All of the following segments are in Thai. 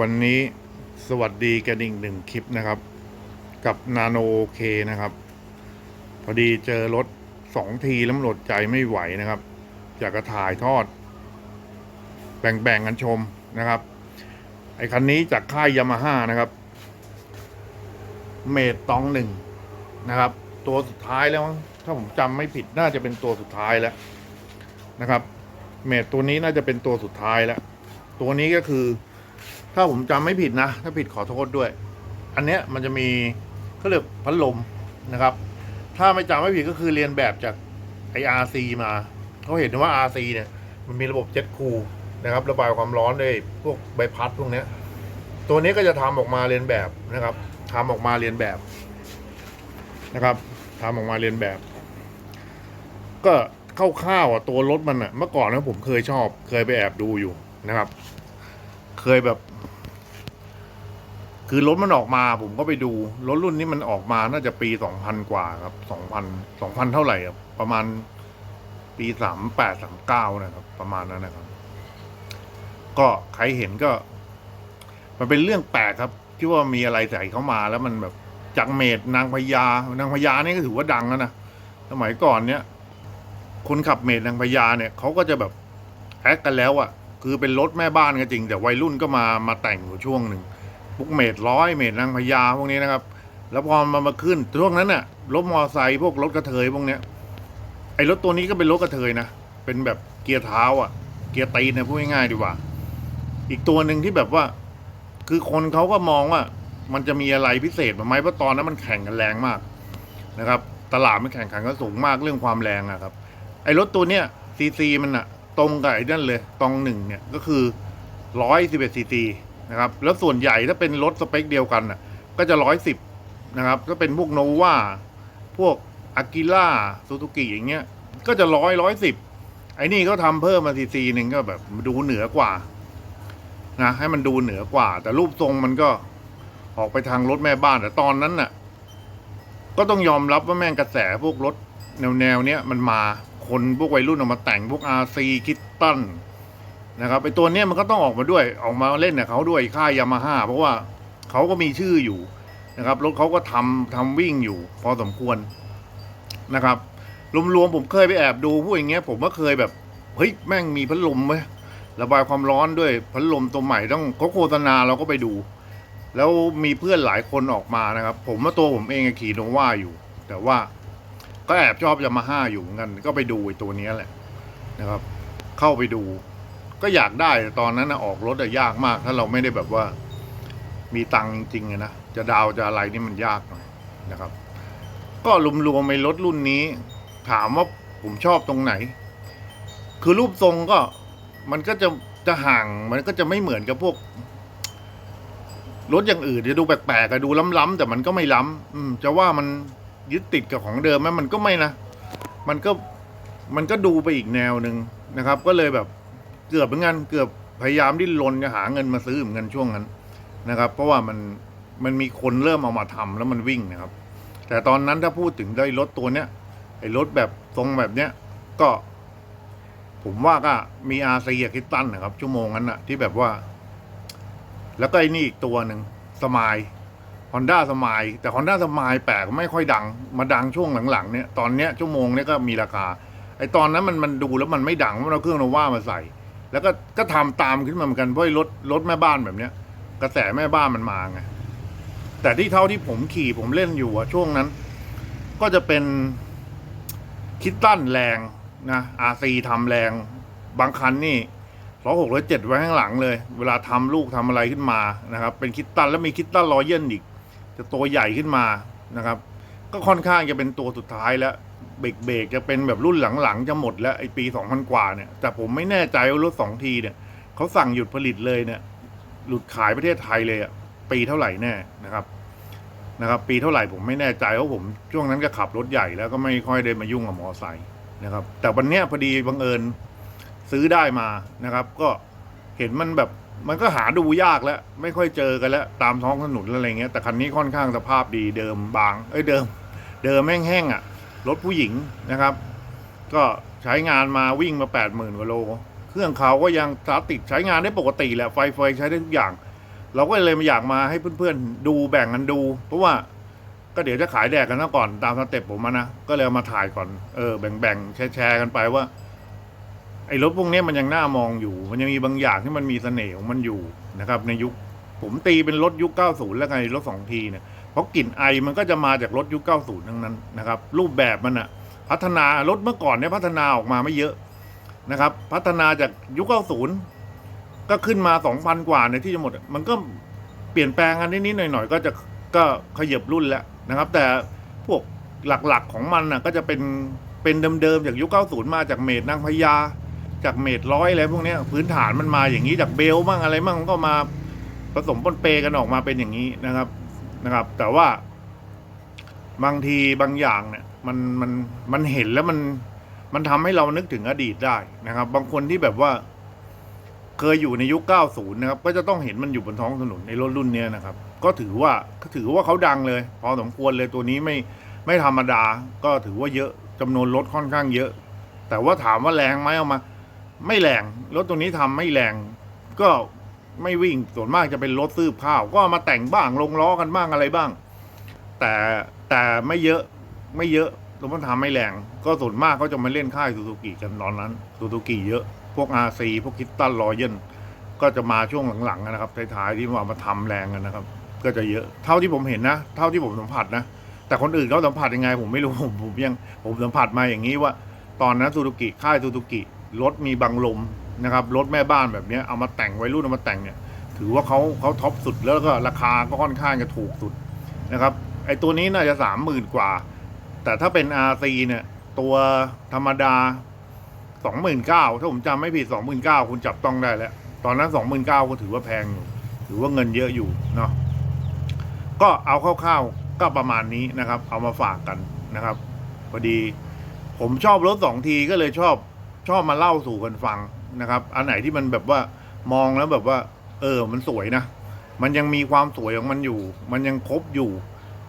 วันนี้สวัสดีกันอีกหนึ่งคลิปนะครับ กับนาโนเคนะครับ พอดีเจอรถสองทีแล้วมันอดใจไม่ไหวนะครับอยากจะถ่ายทอด แบ่งๆกันชมนะครับ ไอคันนี้จากค่ายยามาฮ่านะครับเมดตองหนึ่งนะครับ ตัวสุดท้ายแล้วถ้าผมจำไม่ผิดน่าจะเป็นตัวสุดท้ายแล้วนะครับ เมดตัวนี้น่าจะเป็นตัวสุดท้ายแล้ว ตัวนี้ก็คือ ถ้าผมจำไม่ผิดนะ ถ้าผิดขอโทษด้วย อันเนี้ยมันจะมีเขาเรียกพัดลมนะครับ ถ้าไม่จำไม่ผิดก็คือเรียนแบบจากไออาร์ซีมาเขาเห็นว่า RC เนี่ยมันมีระบบเจ็ตคูลนะครับ ระบายความร้อนด้วยพวกใบพัดพวกเนี้ย ตัวนี้ก็จะทำออกมาเรียนแบบนะครับทำออกมาเรียนแบบนะครับทำออกมาเรียนแบบ ก็คร่าวๆอะตัวรถมันอะเมื่อก่อนนะผมเคยชอบ เคยไปแอบดูอยู่นะครับ เคยแบบ คือรถมันออกมาผมก็ไปดู รถรุ่นนี้มันออกมาน่าจะปีสองพันกว่าครับสองพันสองพันเท่าไหร่ครับประมาณปีสามแปดสามเก้านะครับ ประมาณนั้นนะครับ ก็ใครเห็นก็ มันเป็นเรื่องแปลกครับ ที่ว่ามีอะไรใส่เข้ามาแล้วมันแบบจังเมดนางพญานางพญานี่ก็ถือว่าดังแล้วนะสมัยก่อนเนี้ยคนขับเมดนางพญาเนี่ยเขาก็จะแบบแอคกันแล้วอะ่ะคือเป็นรถแม่บ้านก็จริง แต่วัยรุ่นก็มามาแต่งอยู่ช่วงหนึ่ง พวกเมดร้อยเมดนางพญาพวกนี้นะครับ แล้วพอมามาขึ้นช่วงนั้นน่ะรถมอไซค์พวกรถกระเทยพวกเนี้ยไอ้รถตัวนี้ก็เป็นรถกระเทยนะเป็นแบบเกียร์เท้าอะ เกียร์ตีนนะพูดง่ายๆดีกว่า อีกตัวหนึ่งที่แบบว่า คือคนเขาก็มองว่า มันจะมีอะไรพิเศษไหมเพราะตอนนั้นมันแข่งกันแรงมากนะครับ ตลาดมันแข่งขันกันสูงมากเรื่องความแรงอะครับ ไอ้รถตัวเนี้ยซีซีมันอะตรงกับไอ้นั่นเลยตองหนึ่งเนี่ยก็คือร้อยสิบเอ็ดซีซี นะครับ แล้วส่วนใหญ่ถ้าเป็นรถสเปคเดียวกันอะก็จะร้อยสิบนะครับก็เป็นพวกโนวาพวกอากิล่าซูซูกิอย่างเงี้ย ก็จะร้อยร้อยสิบไอ้นี่ก็ทำเพิ่มมาซีซีหนึ่งก็แบบดูเหนือกว่านะให้มันดูเหนือกว่า แต่รูปทรงมันก็ออกไปทางรถแม่บ้านแต่ตอนนั้นน่ะ ก็ต้องยอมรับว่าแม่งกระแสพวกรถแนวแนวเนี้ยมันมาคนพวกวัยรุ่นออกมาแต่งพวก RC คิตตัน นะครับไอตัวเนี้ยมันก็ต้องออกมาด้วยออกมาเล่นกับเขาด้วยค่ายยามาฮ่าเพราะว่าเขาก็มีชื่ออยู่นะครับรถเขาก็ทำทำวิ่งอยู่ พอสมควรนะครับรวมๆผมเคยไปแอบดูพวกอย่างเงี้ยผมก็เคยแบบเฮ้ยแม่งมีพัดลมไหมระบายความร้อนด้วยพัดลมตัวใหม่ต้องเขาโฆษณาเราก็ไปดู แล้วมีเพื่อนหลายคนออกมานะครับ ผมว่าตัวผมเองขี่โนวาอยู่ แต่ว่าก็แอบชอบยามาฮ่าอยู่เหมือนกัน ก็ไปดูไอ้ตัวนี้แหละนะครับ เข้าไปดู ก็อยากได้แต่ตอนนั้นนะออกรถอะยากมาก ถ้าเราไม่ได้แบบว่า มีตังค์จริงๆนะจะดาวจะอะไรนี่มันยากหน่อยนะครับ ก็รวมๆในรถรุ่นนี้ ถามว่าผมชอบตรงไหน คือรูปทรงก็มันก็จะจะห่างมันก็จะไม่เหมือนกับพวกรถอย่างอื่นจะดูแปลกๆอะดูล้ำๆแต่มันก็ไม่ล้ำอืมจะว่ามันยึดติดกับของเดิมไหมมันก็ไม่นะ มันก็มันก็ดูไปอีกแนวหนึ่งนะครับ ก็เลยแบบ เกือบเหมือนกันเกือบพยายามดิ้นรนจะหาเงินมาซื้อเหมือนกันช่วงนั้นนะครับ เพราะว่ามันมันมีคนเริ่มเอามาทำแล้วมันวิ่งนะครับ แต่ตอนนั้นถ้าพูดถึงได้รถตัวเนี้ยไอ้รถแบบทรงแบบเนี้ยก็ ผมว่าก็มีอาเซีกับคิตตันนะครับ ชั่วโมงนั้นอะที่แบบว่า แล้วก็ไอ้นี่อีกตัวหนึ่งสมายฮอนด้าสมายแต่ฮอนด้าสมายแปลกไม่ค่อยดัง มาดังช่วงหลังๆเนี่ยตอนเนี้ยชั่วโมงเนี้ยก็มีราคา ไอ้ตอนนั้นมันมันดูแล้วมันไม่ดังเพราะเราเครื่องโนว่ามาใส่ แล้วก็ก็ทำตามขึ้นมาเหมือนกันเพราะไอ้รถรถแม่บ้านแบบเนี้ย กระแสแม่บ้านมันมาไงแต่ที่เท่าที่ผมขี่ผมเล่นอยู่อะช่วงนั้น ก็จะเป็นคิตตันแรงนะอาซีทำแรงบางคันนี่ร้อยหกร้อยเจ็ดไว้ข้างหลังเลย เวลาทำลูกทำอะไรขึ้นมานะครับ เป็นคิตตันแล้วมีคิตตันรอยเยนอีก จะตัวใหญ่ขึ้นมานะครับ ก็ค่อนข้างจะเป็นตัวสุดท้ายแล้ว เบรกเบรกจะเป็นแบบรุ่นหลังๆจะหมดแล้วไอปีสองพันกว่าเนี่ยแต่ผมไม่แน่ใจว่ารถสองทีเนี่ยเขาสั่งหยุดผลิตเลยเนี่ย หลุดขายประเทศไทยเลยอะปีเท่าไหร่แน่นะครับนะครับ ปีเท่าไหร่ผมไม่แน่ใจเพราะผมช่วงนั้นก็ขับรถใหญ่แล้วก็ไม่ค่อยได้มายุ่งกับมอไซค์นะครับ แต่วันเนี้ยพอดีบังเอิญซื้อได้มานะครับ ก็เห็นมันแบบมันก็หาดูยากแล้ว ไม่ค่อยเจอกันแล้ว ตามท้องถนนอะไรเงี้ยแต่คันนี้ค่อนข้างสภาพดีเดิมบาง เอ้ยเดิม เดิมแห้งๆอะ รถผู้หญิงนะครับ ก็ใช้งานมาวิ่งมาแปดหมื่นกว่าโล เครื่องเขาก็ยังสตาร์ติดใช้งานได้ปกติแหละไฟเฟยใช้ได้ทุกอย่าง เราก็เลยมาอยากมาให้เพื่อนๆดูแบ่งกันดู เพราะว่าก็เดี๋ยวจะขายแดกกันนะก่อนตามสเต็ปผมมานะ ก็เลยเามาถ่ายก่อนเออแบ่งๆแชร์ๆกันไปว่าไอ้รถพวกนี้มันยังน่ามองอยู่ มันยังมีบางอย่างที่มันมีเสน่ห์ของมันอยู่นะครับในยุค ผมตีเป็นรถยุค 90 แล้วไงรถสองทีเนี่ยเพราะกลิ่นไอมันก็จะมาจากรถยุค 90 ทั้งนั้นนะครับ รูปแบบมันอะพัฒนารถเมื่อก่อนเนี่ยพัฒนาออกมาไม่เยอะนะครับ พัฒนาจากยุค 90 ก็ขึ้นมา 2,000 กว่าในยที่จะหมด มันก็เปลี่ยนแปลงกันนิดๆหน่อยๆ ก็จะก็ขยับรุ่นแล้วนะครับ แต่พวกหลักๆของมันน่ะก็จะเป็นเป็นเดิมๆจากยุค 90 มาจากเมดนางพญาจากเมดร้อยอะไรพวกนี้พื้นฐานมันมาอย่างนี้จากเบลมั่งอะไรมั่งก็มา ผสมปนเปกันออกมาเป็นอย่างนี้นะครับนะครับ แต่ว่าบางทีบางอย่างเนี่ย มันมันมันเห็นแล้วมันมันทำให้เรานึกถึงอดีตได้นะครับ บางคนที่แบบว่า เคยอยู่ในยุค 90 นะครับ ก็จะต้องเห็นมันอยู่บนท้องถนนในรถรุ่นเนี้ยนะครับ ก็ถือว่าก็ถือว่าเขาดังเลย พอสมควรเลยตัวนี้ไม่ไม่ธรรมดา ก็ถือว่าเยอะจำนวนรถค่อนข้างเยอะ แต่ว่าถามว่าแรงไหมเอามา ไม่แรงรถตัวนี้ทำไม่แรง ก็ ไม่วิ่งส่วนมากจะเป็นรถซื้อข้าว ก็มาแต่งบ้างลงล้อกันบ้างอะไรบ้าง แต่แต่ไม่เยอะไม่เยอะรถมันทำไม่แรง ก็ส่วนมากเขาจะมาเล่นค่ายซูซูกิกันตอนนั้นซูซูกิเยอะ พวก RC พวกคิตตันรอยันก็จะมาช่วงหลังๆนะครับท้ายๆที่มามาทำแรงกันนะครับ ก็จะเยอะเท่าที่ผมเห็นนะ เท่าที่ผมสัมผัสนะ แต่คนอื่นเขาสัมผัสยังไง ผมไม่รู้ผมผมยังผมสัมผัสมาอย่างนี้ว่า ตอนนั้นซูซูกิค่ายซูซูกิรถมีบังลม นะครับรถแม่บ้านแบบนี้เอามาแต่งไวรุ่นเอามาแต่งเนี่ยถือว่าเขาเขาท็อปสุดแล้วก็ราคาก็ค่อนข้างจะถูกสุดนะครับไอตัวนี้น่าจะสามหมื่นกว่า แต่ถ้าเป็น RC เนี่ย ตัวธรรมดาสองหมื่นเก้าถ้าผมจำไม่ผิดสองหมื่นเก้าคุณจับต้องได้แล้ว ตอนนั้นสองหมื่นเก้าก็ถือว่าแพงอยู่ถือว่าเงินเยอะอยู่เนาะก็เอาคร่าวๆก็ประมาณนี้นะครับ เอามาฝากกันนะครับพอดี ผมชอบรถสองทีก็เลยชอบชอบมาเล่าสู่กันฟัง นะครับ อันไหนที่มันแบบว่ามองแล้วแบบว่า เออ มันสวยนะ มันยังมีความสวยของมันอยู่ มันยังครบอยู่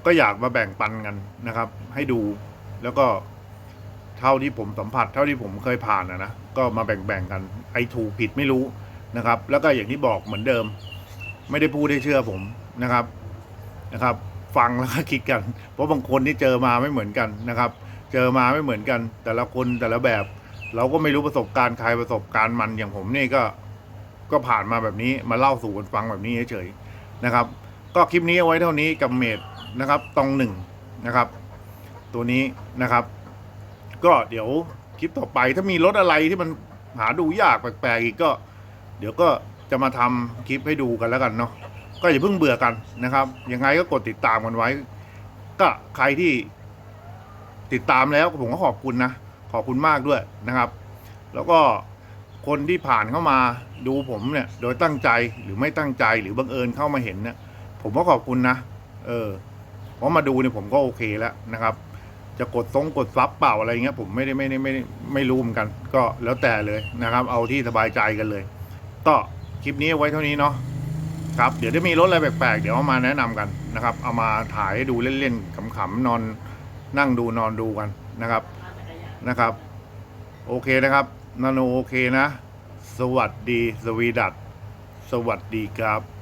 ก็อยากมาแบ่งปันกันนะครับ ให้ดู แล้วก็เท่าที่ผมสัมผัส เท่าที่ผมเคยผ่านนะนะ ก็มาแบ่งๆกัน ไอ้ถูกผิดไม่รู้นะครับ แล้วก็อย่างที่บอกเหมือนเดิม ไม่ได้พูดให้เชื่อผมนะครับ นะครับ ฟังแล้วก็คิดกัน เพราะบางคนที่เจอมาไม่เหมือนกันนะครับ เจอมาไม่เหมือนกัน แต่ละคนแต่ละแบบ เราก็ไม่รู้ประสบการณ์ใครประสบการณ์มันอย่างผมนี่ก็ก็ผ่านมาแบบนี้มาเล่าสู่กันฟังแบบนี้เฉยๆนะครับ ก็คลิปนี้เอาไว้เท่านี้กับเมดนะครับตองหนึ่งนะครับ ตัวนี้นะครับ ก็เดี๋ยวคลิปต่อไปถ้ามีรถอะไรที่มันหาดูยากแปลกๆอีกก็ เดี๋ยวก็จะมาทำคลิปให้ดูกันแล้วกันเนาะก็อย่าเพิ่งเบื่อกันนะครับ ยังไงก็กดติดตามกันไว้ ก็ใครที่ติดตามแล้วผมก็ขอบคุณนะ ขอบคุณมากด้วยนะครับ แล้วก็คนที่ผ่านเข้ามาดูผมเนี่ย โดยตั้งใจหรือไม่ตั้งใจหรือบังเอิญเข้ามาเห็นเนี่ยผมก็ขอบคุณนะ เออเพราะมาดูเนี่ยผมก็โอเคแล้วนะครับ จะกดทรงกดซับเปล่าอะไรเงี้ย ผมไม่ได้ไม่ได้ไม่ได้ไม่รู้เหมือนกัน ก็แล้วแต่เลยนะครับ เอาที่สบายใจกันเลย ก็คลิปนี้ไว้เท่านี้เนาะครับเดี๋ยวถ้ามีรถอะไรแปลกๆ เดี๋ยวเอามาแนะนำกันนะครับ เอามาถ่ายให้ดูเล่นๆขำๆนอนนั่งดูนอนดูกันนะครับ นะครับ โอเคนะครับ นาโนโอเคนะ สวัสดีสวีดัตสวัสดีครับ